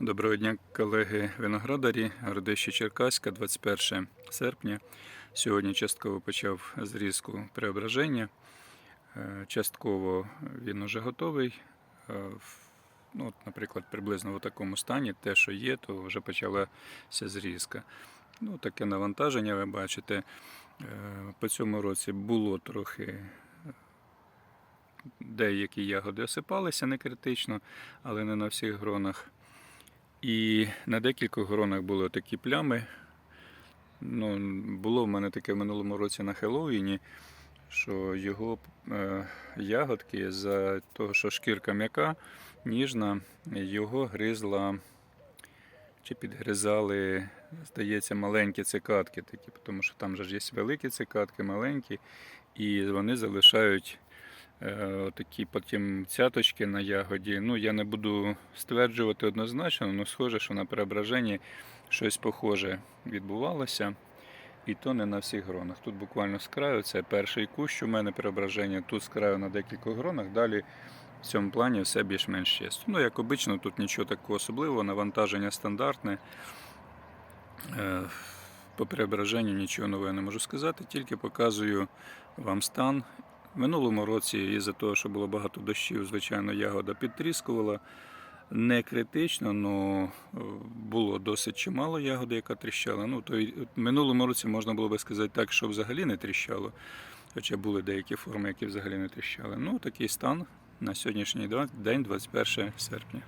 Доброго дня, колеги виноградарі, Городище Черкаська, 21 серпня. Сьогодні частково почав зрізку преображення. Е, Частково він уже готовий. Е, Ну, от, наприклад, приблизно в такому стані, те, що є, то вже почалася зрізка. Ну, таке навантаження, ви бачите. Е, По цьому році було трохи. Деякі ягоди осипалися не критично, але не на всіх гронах. І на декількох гронах були такі плями. Ну, було в мене таке в минулому році на Хеллоуіні, що його е, ягодки за того, що шкірка м'яка, ніжна, його гризла чи підгризали, здається, маленькі цикатки такі, тому що там же ж є великі цикатки, маленькі, і вони залишають такі потім цяточки на ягоді. Ну, я не буду стверджувати однозначно, але схоже, що на преображенні щось похоже відбувалося. І то не на всіх гронах. Тут буквально з краю, це перший кущ у мене преображення, тут з краю на декількох гронах, далі в цьому плані все більш-менш чисто. Ну, як обично, тут нічого такого особливого, навантаження стандартне. Е, По преображенню нічого нового не можу сказати, тільки показую вам стан. Минулому році, із-за того, що було багато дощів, звичайно, ягода підтріскувала. Не критично, але було досить чимало ягоди, яка тріщала. Ну, то й минулому році можна було би сказати так, що взагалі не тріщало. Хоча були деякі форми, які взагалі не тріщали. Ну, такий стан на сьогоднішній день, 21 серпня.